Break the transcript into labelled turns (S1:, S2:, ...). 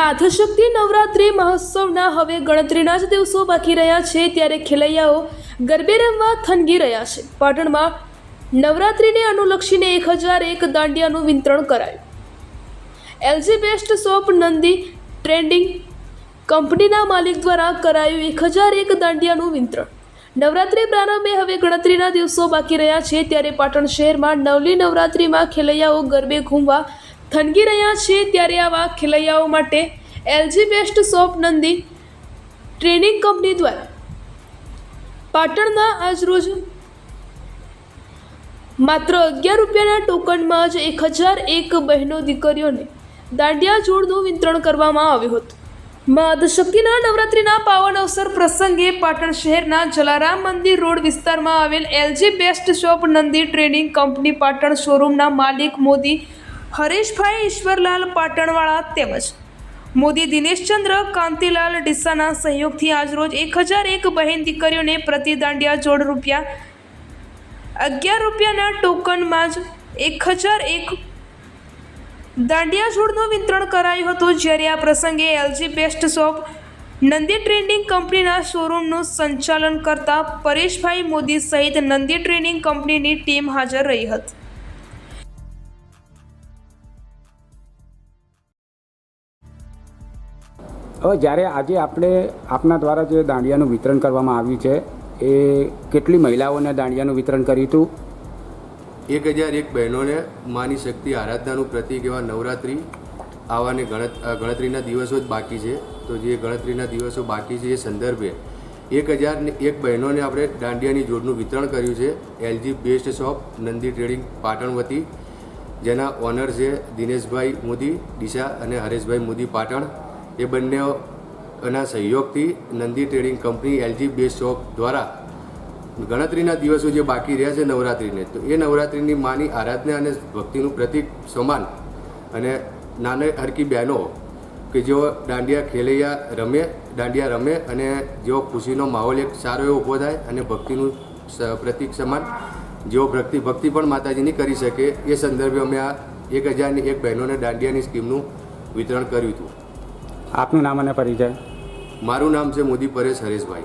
S1: આધશક્તિ નવરાત્રિ મહોત્સવના હવે ગણતરીના જ દિવસો બાકી રહ્યા છે ત્યારે ખેલૈયાઓ ગરબે રમવા થનગી રહ્યા છે. પાટણમાં નવરાત્રિને અનુલક્ષીને એક હજાર એક દાંડિયાનું વિતરણ કરાયું. LG best shop Nandi trending કંપનીના માલિક દ્વારા કરાયું એક હજાર એક દાંડિયાનું વિતરણ. નવરાત્રિ પ્રારંભે હવે ગણતરીના દિવસો બાકી રહ્યા છે ત્યારે પાટણ શહેરમાં નવલી નવરાત્રિમાં ખેલૈયાઓ ગરબે ઘૂમવા થનગી રહ્યા છે ત્યારે આવા ખેલૈયાઓ માટે LG best shop Nandi training company દ્વારા પાટણના આજરોજ માત્ર અગિયાર રૂપિયાના ટોકનમાં જ એક હજાર એક બહેનો દીકરીઓને દાંડિયા જોડનું વિતરણ કરવામાં આવ્યું હતું. મહાદશક્તિના નવરાત્રિના પાવન અવસર પ્રસંગે પાટણ શહેરના જલારામ મંદિર રોડ વિસ્તારમાં આવેલ LG best shop Nandi training company Patan શોરૂમના માલિક મોદી હરેશભાઈ ઈશ્વરલાલ પાટણવાળા તેમજ મોદી દિનેશચંદ્ર કાંતિલાલ ડિસ્સાના સહયોગથી આજરોજ એક હજાર એક બહેન દીકરીઓને પ્રતિ દાંડિયા જોડ રૂપિયા અગિયાર રૂપિયાના ટોકનમાં જ એક હજાર એક દાંડિયા છોડનું વિતરણ કરાયું હતું. જ્યારે આ પ્રસંગે LG best shop, Nandi trading કંપનીના શોરૂમનું સંચાલન કરતા પરેશભાઈ મોદી સહિત નંદી ટ્રેડિંગ કંપનીની ટીમ હાજર રહી હતી.
S2: હવે જ્યારે આજે આપણે આપના દ્વારા જે દાંડિયાનું વિતરણ કરવામાં આવ્યું છે, એ કેટલી મહિલાઓને દાંડિયાનું વિતરણ કર્યું હતું?
S3: એક હજાર એક બહેનોને માની શક્તિ આરાધનાનું પ્રતિક એવા નવરાત્રિ આવવાને ગણત ગણતરીના દિવસો જ બાકી છે. તો જે ગણતરીના દિવસો બાકી છે એ સંદર્ભે એક હજાર એક બહેનોને આપણે દાંડિયાની જોડનું વિતરણ કર્યું છે. LG best shop, Nandi trading Patan વતી જેના ઓનર છે દિનેશભાઈ મોદી ડીસા અને હરેશભાઈ મોદી પાટણ. એ બંને એના સહયોગથી નંદી ટ્રેડિંગ કંપની, એલજી બે શોપ દ્વારા ગણતરીના દિવસો જે બાકી રહ્યા છે નવરાત્રિને, તો એ નવરાત્રિની માની આરાધના અને ભક્તિનું પ્રતિક સમાન અને નાની હરકી બહેનો કે જેઓ દાંડિયા ખેલૈયા રમે, દાંડિયા રમે અને જેઓ ખુશીનો માહોલ એક સારો એવો ઊભો થાય અને ભક્તિનું પ્રતિક સમાન, જેઓ ભક્તિ ભક્તિ પણ માતાજીની કરી શકે, એ સંદર્ભે અમે આ એક હજારની એક બહેનોને દાંડિયાની સ્કીમનું વિતરણ કર્યું હતું.
S2: આપનું નામ અને પરિચય?
S3: મારું નામ છે મોદી પરેશ હરેશભાઈ.